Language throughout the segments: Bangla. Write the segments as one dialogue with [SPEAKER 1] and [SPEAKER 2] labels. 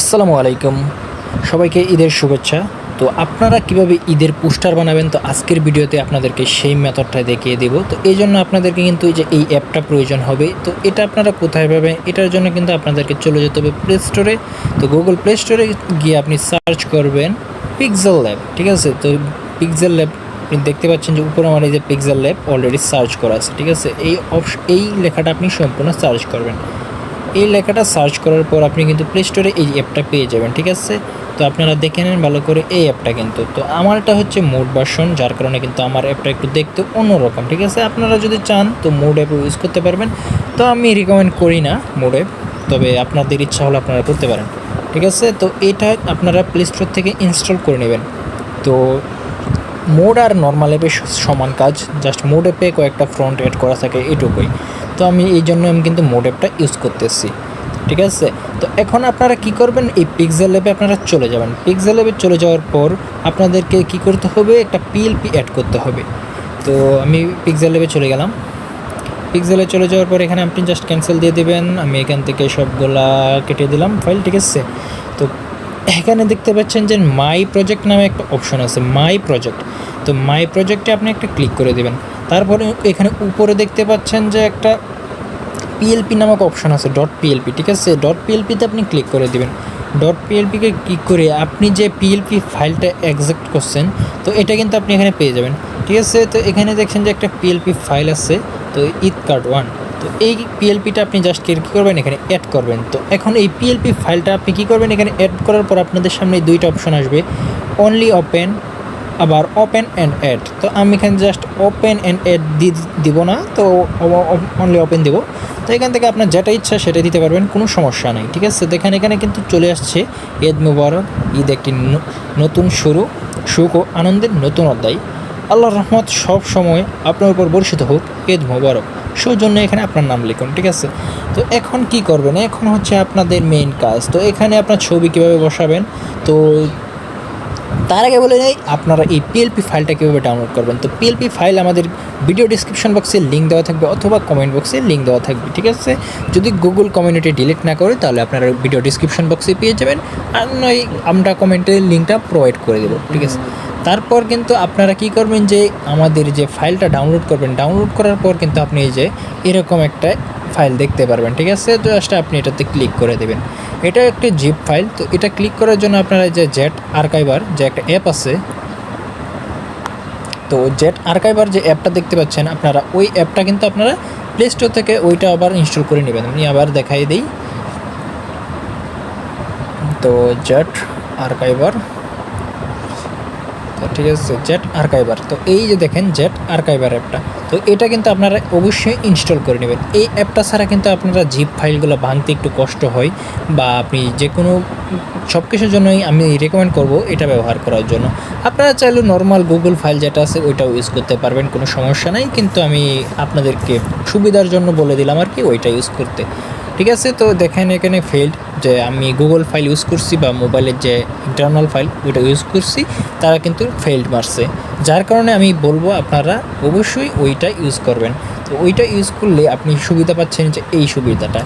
[SPEAKER 1] আসসালামু আলাইকুম। সবাইকে ঈদের শুভেচ্ছা। তো আপনারা কীভাবে ঈদের পোস্টার বানাবেন? তো আজকের ভিডিওতে আপনাদেরকে সেই মেথডটা দেখিয়ে দেব। তো এই জন্য আপনাদেরকে কিন্তু এই যে এই অ্যাপটা প্রয়োজন হবে। তো এটা আপনারা কোথায় পাবেন? এটার জন্য কিন্তু আপনাদেরকে চলে যেতে হবে প্লে স্টোরে তো গুগল প্লে স্টোরে গিয়ে আপনি সার্চ করবেন পিক্সেল ল্যাব ঠিক আছে? তো পিক্সেল ল্যাব আপনি দেখতে পাচ্ছেন যে উপরে আমার এই যে পিক্সেল ল্যাব অলরেডি সার্চ করা আছে, ঠিক আছে? এই এই লেখাটা আপনি সম্পূর্ণ সার্চ করবেন। এই লেখাটা সার্চ করার পর আপনি কিন্তু প্লে স্টোরে এই অ্যাপটা পেয়ে যাবেন, ঠিক আছে? তো আপনারা দেখে নেন ভালো করে এই অ্যাপটা কিন্তু। তো আমার এটা হচ্ছে মোড ভার্সন যার কারণে কিন্তু আমার অ্যাপটা একটু দেখতে অন্যরকম, ঠিক আছে? আপনারা যদি চান, তো মোড অ্যাপ ইউজ করতে পারবেন। তো আমি রিকমেন্ড করি না মোড অ্যাপ তবে আপনাদের ইচ্ছা হলে আপনারা করতে পারেন, ঠিক আছে? তো এটা আপনারা প্লে স্টোর থেকে ইনস্টল করে নেবেন। তো মোড আর নর্মাল অ্যাপে সমান কাজ জাস্ট মোড অ্যাপে কয়েকটা ফ্রন্ট এড করা থাকে এটুকুই। তো আমি এই জন্য আমি কিন্তু মোড অ্যাপটা ইউজ করতেছি, ঠিক আছে? তো এখন আপনারা কি করবেন? এই পিক্সেল অ্যাপে আপনারা চলে যাবেন। পিক্সেল অ্যাপে চলে যাওয়ার পর আপনাদেরকে কি করতে হবে? একটা পিএলপি অ্যাড করতে হবে। তো আমি পিক্সেল অ্যাপে চলে গেলাম। পিক্সেলে চলে যাওয়ার পর এখানে আপনি জাস্ট ক্যান্সেল দিয়ে দেবেন। আমি এখান থেকে সবগুলা কেটে দিলাম ফাইল ঠিক আছে? তো এখানে দেখতে পাচ্ছেন যে মাই প্রজেক্ট নামে একটা অপশন আছে মাই প্রজেক্ট তো মাই প্রজেক্টে আপনি একটা ক্লিক করে দেবেন। তারপরে এখানে উপরে দেখতে পাচ্ছেন যে একটা পিএলপি নামক অপশন আছে ডট পিএলপি ঠিক আছে? ডট পিএলপিতে আপনি ক্লিক করে দেবেন। ডট পিএলপিকে ক্লিক করে আপনি যে পিএলপি ফাইলটা এক্সাক্ট করছেন, তো এটা কিন্তু আপনি এখানে পেয়ে যাবেন। ঠিক আছে? তো এখানে দেখছেন যে একটা পিএলপি ফাইল আছে, তো ঈদ কার্ড ওয়ান তো এই পিএলপিটা আপনি জাস্ট কী করবেন, এখানে অ্যাড করবেন। তো এখন এই পিএলপি ফাইলটা আপনি কী করবেন, এখানে অ্যাড করার পর আপনাদের সামনে দুইটা অপশন আসবে। অনলি ওপেন আবার ওপেন অ্যান্ড অ্যাড তো আমি এখানে জাস্ট ওপেন অ্যান্ড অ্যাড দিব না, তো অনলি ওপেন দেবো। তো এখান থেকে আপনার যেটা ইচ্ছা সেটা দিতে পারবেন, কোনো সমস্যা নেই, ঠিক আছে? দেখেন এখানে কিন্তু চলে আসছে ঈদ মুবারক, ঈদ একটি নতুন শুরু, সুখ ও আনন্দের নতুন অধ্যায়। আল্লাহর রহমত সব সময় আপনার উপর বর্ষিত হোক, ঈদ মুবারক। সৌজন্য এখানে আপনার নাম লিখুন, ঠিক আছে? তো এখন কি করবেন? এখন হচ্ছে আপনাদের মেইন কাজ। তো এখানে আপনার ছবি কীভাবে বসাবেন? তো তার আগে বলে নেই, আপনারা এই পিএলপি ফাইলটা কীভাবে ডাউনলোড করবেন? তো পিএলপি ফাইল আমাদের ভিডিও ডিসক্রিপশন বক্সে লিঙ্ক দেওয়া থাকবে অথবা কমেন্ট বক্সে লিঙ্ক দেওয়া থাকবে, ঠিক আছে? যদি গুগল কমিউনিটি ডিলিট না করে, তাহলে আপনারা ভিডিও ডিসক্রিপশন বক্সে পেয়ে যাবেন। আর নয়, আমরা কমেন্টে লিঙ্কটা প্রোভাইড করে দেবো, ঠিক আছে? তারপর কিন্তু আপনারা কি করবেন যে আমাদের যে ফাইলটা ডাউনলোড করবেন ডাউনলোড করার পর কিন্তু আপনি এই যে এরকম একটা ফাইল দেখতে পারবেন, ঠিক আছে? জাস্ট আপনি এটাতে ক্লিক করে দেবেন। এটা একটা জিপ ফাইল তো এটা ক্লিক করার জন্য আপনারা যে জেট আর্কাইভার যে একটা অ্যাপ আছে, তো জেট আর্কাইভার যে অ্যাপটা দেখতে পাচ্ছেন, আপনারা ওই অ্যাপটা কিন্তু আপনারা প্লে স্টোর থেকে ওইটা আবার ইনস্টল করে নেবেন। আমি আবার দেখাই দিই। তো জেট আর্কাইভার তো ঠিক আছে জেট আর্কাইভার তো এই যে দেখেন জেট আর্কাইভার অ্যাপটা তো এটা কিন্তু আপনারা অবশ্যই ইনস্টল করে নেবেন। এই অ্যাপটা ছাড়া কিন্তু আপনারা জিপ ফাইলগুলো ভাঙতে একটু কষ্ট হয় বা আপনি যে কোনো সব কিছুর জন্যই আমি রেকমেন্ড করব এটা ব্যবহার করার জন্য। আপনারা চাইলে নর্মাল গুগল ফাইল যেটা আছে, ওইটাও ইউজ করতে পারবেন, কোনো সমস্যা নাই। কিন্তু আমি আপনাদেরকে সুবিধার জন্য বলে দিলাম আর কি, ওইটা ইউজ করতে। ঠিক আছে? তো দেখেন এখানে ফেল্ড যে আমি গুগল ফাইল ইউজ করছি বা মোবাইলের যে ইন্টারনাল ফাইল ওইটা ইউজ করছি, তারা কিন্তু ফেল্ড মারছে। যার কারণে আমি বলব আপনারা অবশ্যই ওইটা ইউজ করবেন। তো ওইটা ইউজ করলে আপনি সুবিধা পাচ্ছেন যে এই সুবিধাটা,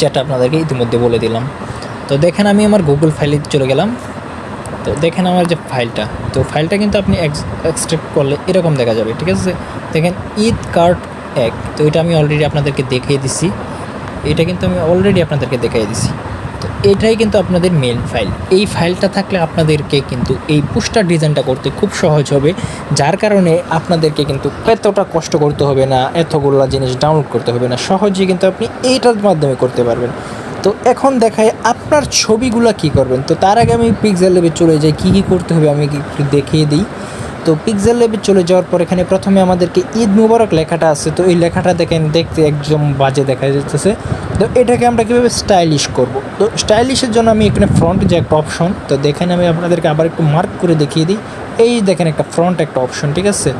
[SPEAKER 1] যেটা আপনাদেরকে ইতিমধ্যে বলে দিলাম। তো দেখেন আমি আমার গুগল ফাইলে চলে গেলাম। তো দেখেন আমার যে ফাইলটা তো ফাইলটা কিন্তু আপনি এক্সট্রাক্ট করলে এরকম দেখা যাবে, ঠিক আছে? দেখেন ঈদ কার্ড এক, তো এটা আমি অলরেডি আপনাদেরকে দেখিয়ে দিছি। এটা কিন্তু আমি অলরেডি আপনাদেরকে দেখিয়ে দিছি। তো এটাই কিন্তু আপনাদের মেন ফাইল এই ফাইলটা থাকলে আপনাদেরকে কিন্তু এই পোস্টার ডিজাইনটা করতে খুব সহজ হবে, যার কারণে আপনাদেরকে কিন্তু এতটা কষ্ট করতে হবে না, এতগুলো জিনিস ডাউনলোড করতে হবে না, সহজেই কিন্তু আপনি এইটার মাধ্যমে করতে পারবেন। তো এখন দেখায় আপনার ছবিগুলো কি করবেন? তো তার আগে আমি পিক্সেল লেবে চলে যাই, কী কী করতে হবে আমি একটু দেখিয়ে দিই। তো পিক্সেল লেবে চলে যাওয়ার পর এখানে প্রথমে আমাদেরকে ঈদ মুবারক লেখাটা আছে। তো এই লেখাটা দেখেন, দেখতে একদম বাজে দেখা যাচ্ছে তো এটাকে আমরা কীভাবে স্টাইলিশ করব? তো স্টাইলিশের জন্য আমি এখানে ফ্রন্ট যে একটা অপশন তো দেখেন আমি আপনাদেরকে আবার একটু মার্ক করে দেখিয়ে দিই। এই দেখেন একটা ফ্রন্ট একটা অপশন ঠিক আছে?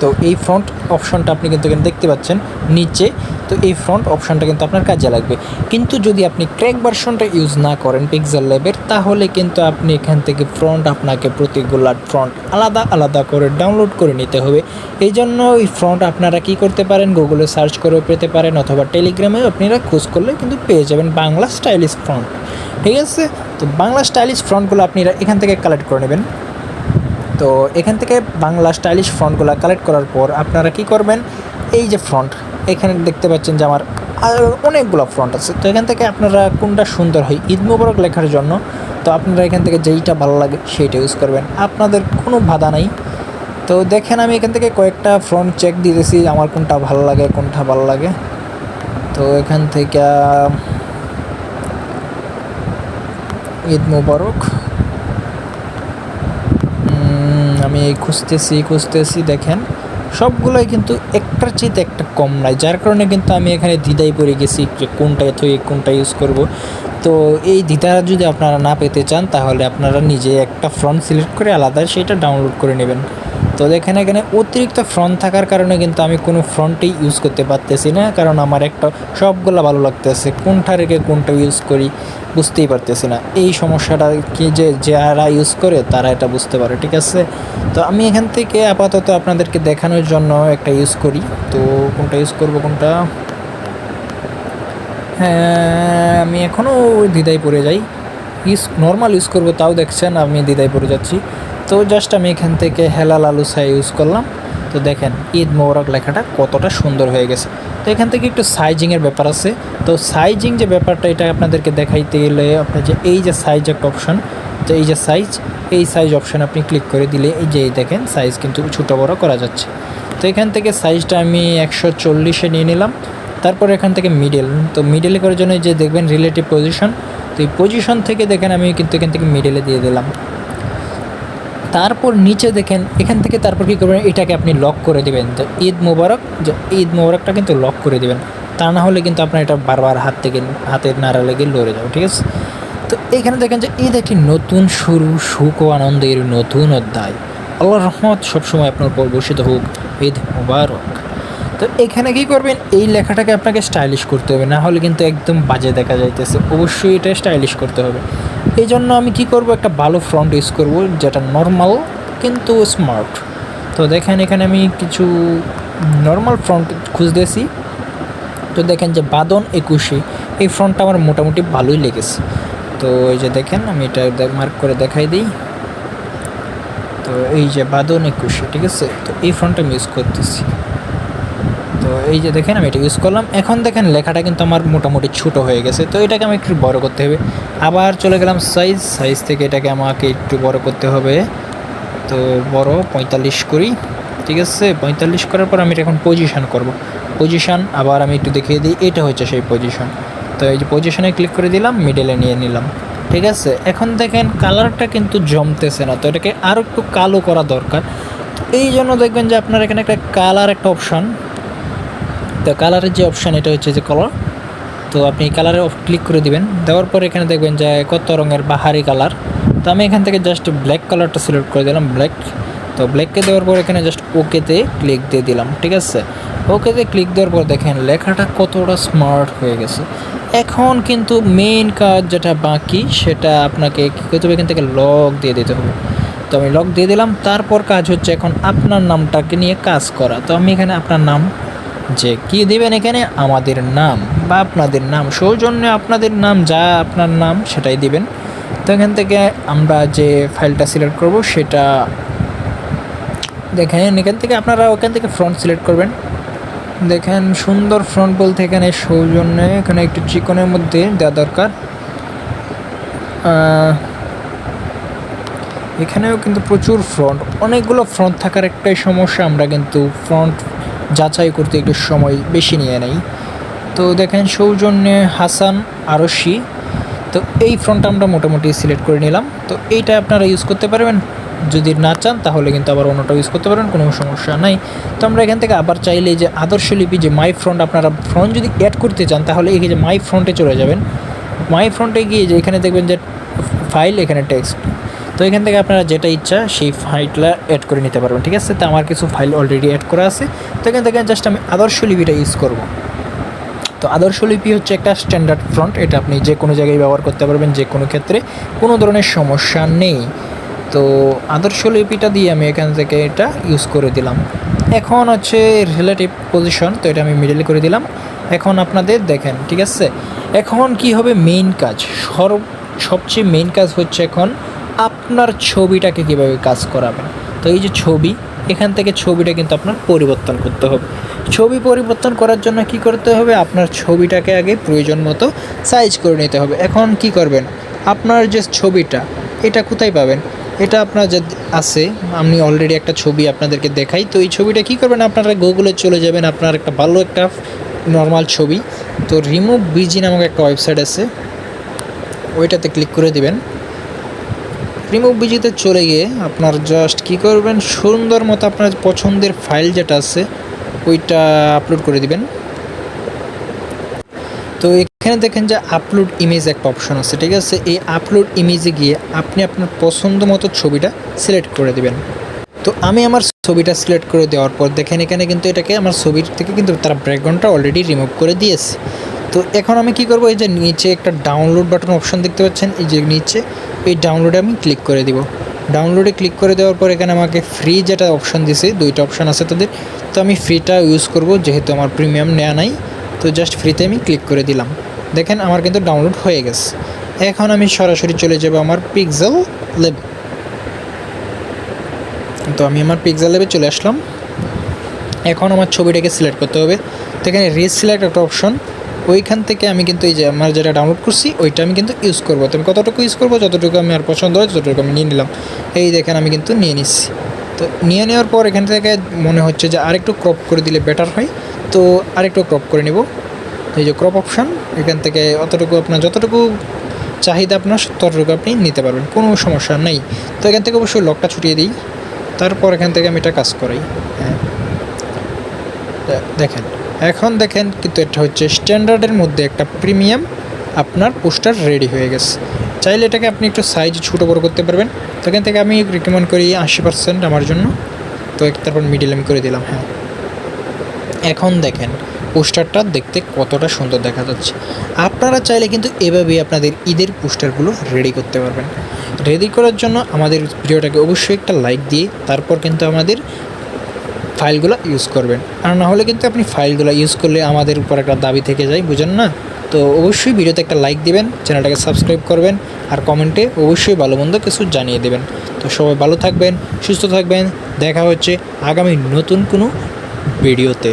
[SPEAKER 1] তো এই ফ্রন্ট অপশনটা আপনি কিন্তু এখানে দেখতে পাচ্ছেন। নিচে তো এই ফ্রন্ট অপশনটা কিন্তু আপনার কাজে লাগবে। কিন্তু যদি আপনি ক্র্যাক ভার্সনটা ইউজ না করেন পিক্সেল ল্যাবের তাহলে কিন্তু আপনি এখান থেকে ফ্রন্ট আপনাকে প্রতিগুলা ফ্রন্ট আলাদা আলাদা করে ডাউনলোড করে নিতে হবে। এই জন্য এই ফ্রন্ট আপনারা কি করতে পারেন? গুগলে সার্চ করেও পেতে পারেন অথবা টেলিগ্রামে আপনারা খোঁজ করলে কিন্তু পেয়ে যাবেন বাংলা স্টাইলিশ ফ্রন্ট ঠিক আছে? তো বাংলা স্টাইলিশ ফ্রন্টগুলো আপনি এখান থেকে কালেক্ট করে নেবেন। তো এখান থেকে বাংলা স্টাইলিশ ফ্রন্টগুলো কালেক্ট করার পর আপনারা কি করবেন? এই যে ফ্রন্ট এখানে দেখতে পাচ্ছেন যে আমার অনেকগুলো ফ্রন্ট আছে। তো এখান থেকে আপনারা কোনটা সুন্দর হয় ঈদ মুবারক লেখার জন্য, তো আপনারা এখান থেকে যেইটা ভালো লাগে সেইটা ইউজ করবেন। আপনাদের কোনো বাধা নাই। তো দেখেন আমি এখান থেকে কয়েকটা ফ্রন্ট চেক দিতেছি, আমার কোনটা ভালো লাগে, কোনটা ভালো লাগে। তো এখান থেকে, ঈদ মুবারক। আমি খুঁজতেছি খুঁজতেছি, দেখেন। সবগুলোই কিন্তু একটার চেয়ে একটা কম নাই। যার কারণে কিন্তু আমি এখানে দ্বিধায় পড়ে গেছি যে কোনটা থই, কোনটা ইউজ করব। তো এই দ্বিধা যদি আপনারা না পেতে চান, তাহলে আপনারা নিজে একটা ফ্রন্ট সিলেক্ট করে আলাদা সেটা ডাউনলোড করে নেবেন। তো দেখেন এখানে অতিরিক্ত ফ্রন্ট থাকার কারণে কিন্তু আমি কোনো ফ্রন্টই ইউজ করতে পারতেছি না, কারণ আমার একটা সবগুলো ভালো লাগতেছে। কোনটা রেখে কোনটা ইউজ করি বুঝতেই পারতেছি না। এই সমস্যাটা কি যে যারা ইউজ করে তারা এটা বুঝতে পারে, ঠিক আছে? তো আমি এখান থেকে আপাতত আপনাদেরকে দেখানোর জন্য একটা ইউজ করি। তো কোনটা ইউজ করব, কোনটা? হ্যাঁ আমি এখনও দ্বিধায় পড়ে যাই। ইউজ নর্মাল ইউজ করব, তাও দেখছেন আমি দ্বিধায় পড়ে যাচ্ছি। তো জাস্ট আমি এখান থেকে হেলাল আলু সাই ইউজ করলাম। তো দেখেন, ঈদ মোবারক লেখাটা কতটা সুন্দর হয়ে গেছে। তো এখান থেকে একটু সাইজিংয়ের ব্যাপার আছে। তো সাইজিং যে ব্যাপারটা এটা আপনাদেরকে দেখাইতে গেলে আপনার যে এই যে সাইজ একটা অপশন তো এই যে সাইজ এই সাইজ অপশন আপনি ক্লিক করে দিলে এই যে দেখেন সাইজ কিন্তু ছোটো বড় করা যাচ্ছে। তো এখান থেকে সাইজটা আমি একশো চল্লিশে নিয়ে নিলাম। তারপর এখান থেকে মিডল তো মিডলে করার জন্য যে দেখবেন রিলেটিভ পজিশন তো এই পজিশন থেকে দেখেন আমি কিন্তু এখান থেকে মিডলে দিয়ে দিলাম। তারপর নিচে দেখেন, এখান থেকে তারপর কী করবেন, এটাকে আপনি লক করে দেবেন। তো ঈদ মোবারক ঈদ মোবারকটা কিন্তু লক করে দেবেন। তা না হলে কিন্তু আপনার এটা বারবার হাত থেকে, হাতের নাড়া লেগে লড়ে যাবে, ঠিক আছে? তো এখানে দেখেন যে ঈদ একটি নতুন শুরু, সুখ ও আনন্দের নতুন অধ্যায়। আল্লাহ রহমত সবসময় আপনার উপর বসিত হোক। ঈদ মোবারক। তো এখানে কি করবেন? এই লেখাটাকে আপনাকে স্টাইলিশ করতে হবে। না হলে কিন্তু একদম বাজে দেখা যাইতেছে। অবশ্যই এটা স্টাইলিশ করতে হবে। এই জন্য আমি কি করব? একটা ভালো ফ্রন্ট ইউজ করব, যেটা নর্মাল কিন্তু স্মার্ট তো দেখেন, এখানে আমি কিছু নর্মাল ফ্রন্ট খুঁজতেছি। তো দেখেন যে বাদন একুশে। এই ফ্রন্টটা আমার মোটামুটি ভালোই লেগেছে। তো এই যে দেখেন, আমি এটা মার্ক করে দেখাই দিই। তো এই যে বাদন একুশে, ঠিক আছে? তো এই ফ্রন্টটা আমি ইউজ করতেছি। তো এই যে দেখেন আমি এটা ইউজ করলাম। এখন দেখেন লেখাটা কিন্তু আমার মোটামুটি ছোটো হয়ে গেছে। তো এটাকে আমি একটু বড় করতে হবে। আবার চলে গেলাম সাইজ সাইজ থেকে এটাকে আমাকে একটু বড় করতে হবে। তো বড়, পঁয়তাল্লিশ করি। ঠিক আছে? পঁয়তাল্লিশ করার পর আমি এটা এখন পজিশান করব। পজিশন আবার আমি একটু দেখিয়ে দিই। এটা হচ্ছে সেই পজিশন তো এই যে পজিশনে ক্লিক করে দিলাম মিডেলে নিয়ে নিলাম। ঠিক আছে? এখন দেখেন কালারটা কিন্তু জমতেছে না। তো এটাকে আরও একটু কালো করা দরকার। এই জন্য দেখবেন যে আপনার এখানে একটা কালার একটা অপশান তো কালারের যে অপশান এটা হচ্ছে যে কালার তো আপনি কালারে ক্লিক করে দিবেন। দেওয়ার পর এখানে দেখবেন যে কত রঙের বাহারি কালার তো আমি এখান থেকে জাস্ট ব্ল্যাক কালারটা সিলেক্ট করে দিলাম ব্ল্যাক তো ব্ল্যাককে দেওয়ার পর এখানে জাস্ট ওকেতে ক্লিক দিয়ে দিলাম, ঠিক আছে? ওকেতে ক্লিক দেওয়ার পর দেখেন লেখাটা কতটা স্মার্ট হয়ে গেছে। এখন কিন্তু মেইন কাজ যেটা বাকি, সেটা আপনাকে কী করতে হবে? এখান থেকে লক দিয়ে দিতে হবে। তো আমি লক দিয়ে দিলাম, তারপর কাজ হচ্ছে এখন আপনার নামটাকে নিয়ে কাজ করা। তো আমি এখানে আপনার নাম যে কি দিবেন এখানে? আমাদের নাম বা আপনাদের নাম, সৌজন্যে আপনাদের নাম, যা আপনার নাম, সেটাই দিবেন। তো এখান থেকে আমরা যে ফাইলটা সিলেক্ট করব, সেটা দেখেন, এখান থেকে আপনারা ওখান থেকে ফ্রন্ট সিলেক্ট করবেন। দেখেন, সুন্দর ফ্রন্ট বলতে এখানে সৌজন্যে, এখানে একটু চিকনের মধ্যে দেওয়া দরকার। এখানেও কিন্তু প্রচুর ফ্রন্ট অনেকগুলো ফ্রন্ট থাকার একটাই সমস্যা, আমরা কিন্তু ফ্রন্ট যাচাই করতে একটু সময় বেশি নিয়ে নেই। তো দেখেন সৌজন্যে হাসান, আরশি। তো এই ফ্রন্ট আমরা মোটামুটি সিলেক্ট করে নিলাম। তো এইটা আপনারা ইউজ করতে পারবেন। যদি না চান, তাহলে কিন্তু আবার অন্যটা ইউজ করতে পারবেন, কোনো সমস্যা নাই। তো আমরা এখান থেকে আবার চাইলে যে আদর্শ লিপি, যে মাই ফ্রন্ট আপনারা ফ্রন্ট যদি অ্যাড করতে চান, তাহলে এই যে মাই ফ্রন্টে চলে যাবেন। মাই ফ্রন্টে গিয়ে যে এখানে দেখবেন যে ফাইল এখানে টেক্সট তো এখান থেকে আপনারা যেটা ইচ্ছা সেই ফাইলটা অ্যাড করে নিতে পারবেন, ঠিক আছে? তো আমার কিছু ফাইল অলরেডি অ্যাড করা আছে। তো এখান থেকে জাস্ট আমি আদর্শ লিপিটা ইউজ করব। তো আদর্শ লিপি হচ্ছে একটা স্ট্যান্ডার্ড ফ্রন্ট এটা আপনি যে কোনো জায়গায় ব্যবহার করতে পারবেন, যে কোনো ক্ষেত্রে। কোনো ধরনের সমস্যা নেই। তো আদর্শ লিপিটা দিয়ে আমি এখান থেকে এটা ইউজ করে দিলাম। এখন হচ্ছে রিলেটিভ পজিশন তো এটা আমি মিডলে করে দিলাম। এখন আপনাদের দেখেন, ঠিক আছে? এখন কি হবে মেইন কাজ? সর্ব সবচেয়ে মেইন কাজ হচ্ছে এখন আপনার ছবিটাকে কীভাবে কাজ করাবেন? তো এই যে ছবি, এখান থেকে ছবিটা কিন্তু আপনার পরিবর্তন করতে হবে। ছবি পরিবর্তন করার জন্য কি করতে হবে? আপনার ছবিটাকে আগে প্রয়োজন মতো সাইজ করে নিতে হবে। এখন কি করবেন? আপনার যে ছবিটা, এটা কোথায় পাবেন? এটা আপনার যে আছে, আমি অলরেডি একটা ছবি আপনাদেরকে দেখাই। তো এই ছবিটা কি করবেন? আপনারা গুগলে চলে যাবেন। আপনার একটা ভালো একটা নর্মাল ছবি। তো রিমুভ বিজি নামক একটা ওয়েবসাইট আছে। ওইটাতে ক্লিক করে দিবেন। রিমুভ বিজিতে চলে গিয়ে আপনার জাস্ট কি করবেন, সুন্দর মতো আপনার পছন্দের ফাইল যেটা আছে, ওইটা আপলোড করে দিবেন। তো এখানে দেখেন যে আপলোড ইমেজ একটা অপশন আছে, ঠিক আছে? এই আপলোড ইমেজে গিয়ে আপনি আপনার পছন্দ মতো ছবিটা সিলেক্ট করে দিবেন। তো আমি আমার ছবিটা সিলেক্ট করে দেওয়ার পর দেখেন এখানে কিন্তু এটাকে আমার ছবির থেকে কিন্তু তারা ব্যাকগ্রাউন্ডটা অলরেডি রিমুভ করে দিয়েছে। তো এখন আমি কি করব? এই যে নিচে একটা ডাউনলোড বাটন অপশন দেখতে পাচ্ছেন। এই যে নিচে, এই ডাউনলোডে আমি ক্লিক করে দিব। ডাউনলোডে ক্লিক করে দেওয়ার পর এখানে আমাকে ফ্রি যেটা অপশন দিছে, দুইটা অপশন আছে তাদের। তো আমি ফ্রিটা ইউজ করব, যেহেতু আমার প্রিমিয়াম নেওয়া নাই। তো জাস্ট ফ্রিতে আমি ক্লিক করে দিলাম। দেখেন আমার কিন্তু ডাউনলোড হয়ে গেছে। এখন আমি সরাসরি চলে যাব আমার পিক্সেল লেব তো আমি আমার পিক্সেল লেবে চলে আসলাম। এখন আমার ছবিটাকে সিলেক্ট করতে হবে। তো এখানে রিস সিলেক্ট একটা অপশন ওইখান থেকে আমি কিন্তু এই যে আমার যেটা ডাউনলোড করছি, ওইটা আমি কিন্তু ইউজ করব। তো আমি কতটুকু ইউজ করব, যতটুকু আমি আর পছন্দ হয়, ততটুকু আমি নিয়ে নিলাম। এই দেখেন আমি কিন্তু নিয়ে নিচ্ছি। তো নিয়ে নেওয়ার পর এখান থেকে মনে হচ্ছে যে আরেকটু ক্রপ করে দিলে বেটার হয়। তো আরেকটু ক্রপ করে নেব। এই যে ক্রপ অপশান এখান থেকে অতটুকু আপনার যতটুকু চাহিদা আপনার, ততটুকু আপনি নিতে পারবেন। কোনো সমস্যা নেই। তো এখান থেকে অবশ্যই লকটা ছুটিয়ে দিই। তারপর এখান থেকে আমি এটা কাজ করাই। হ্যাঁ। দেখেন। এখন দেখেন কিন্তু এটা হচ্ছে স্ট্যান্ডার্ডের মধ্যে একটা প্রিমিয়াম। আপনার পোস্টার রেডি হয়ে গেছে। চাইলে এটাকে আপনি একটু সাইজ ছোটো বড়ো করতে পারবেন। তো এখান থেকে আমি রিকমেন্ড করি আশি পার্সেন্ট আমার জন্য। তো তারপর মিডিল আমি করে দিলাম হ্যাঁ। এখন দেখেন, পোস্টারটা দেখতে কতটা সুন্দর দেখা যাচ্ছে। আপনারা চাইলে কিন্তু এভাবেই আপনাদের ঈদের পোস্টারগুলো রেডি করতে পারবেন। রেডি করার জন্য আমাদের ভিডিওটাকে অবশ্যই একটা লাইক দিয়ে, তারপর কিন্তু আমাদের ফাইলগুলো ইউজ করবেন। আর না হলে কিন্তু আপনি ফাইলগুলো ইউজ করলে আমাদের উপর একটা দাবি থেকে যায়, বুঝেন না? তো অবশ্যই ভিডিওতে একটা লাইক দিবেন, চ্যানেলটাকে সাবস্ক্রাইব করবেন, আর কমেন্টে অবশ্যই ভালো মন্দ কিছু জানিয়ে দেবেন। তো সবাই ভালো থাকবেন, সুস্থ থাকবেন, দেখা হচ্ছে আগামী নতুন কোনো ভিডিওতে।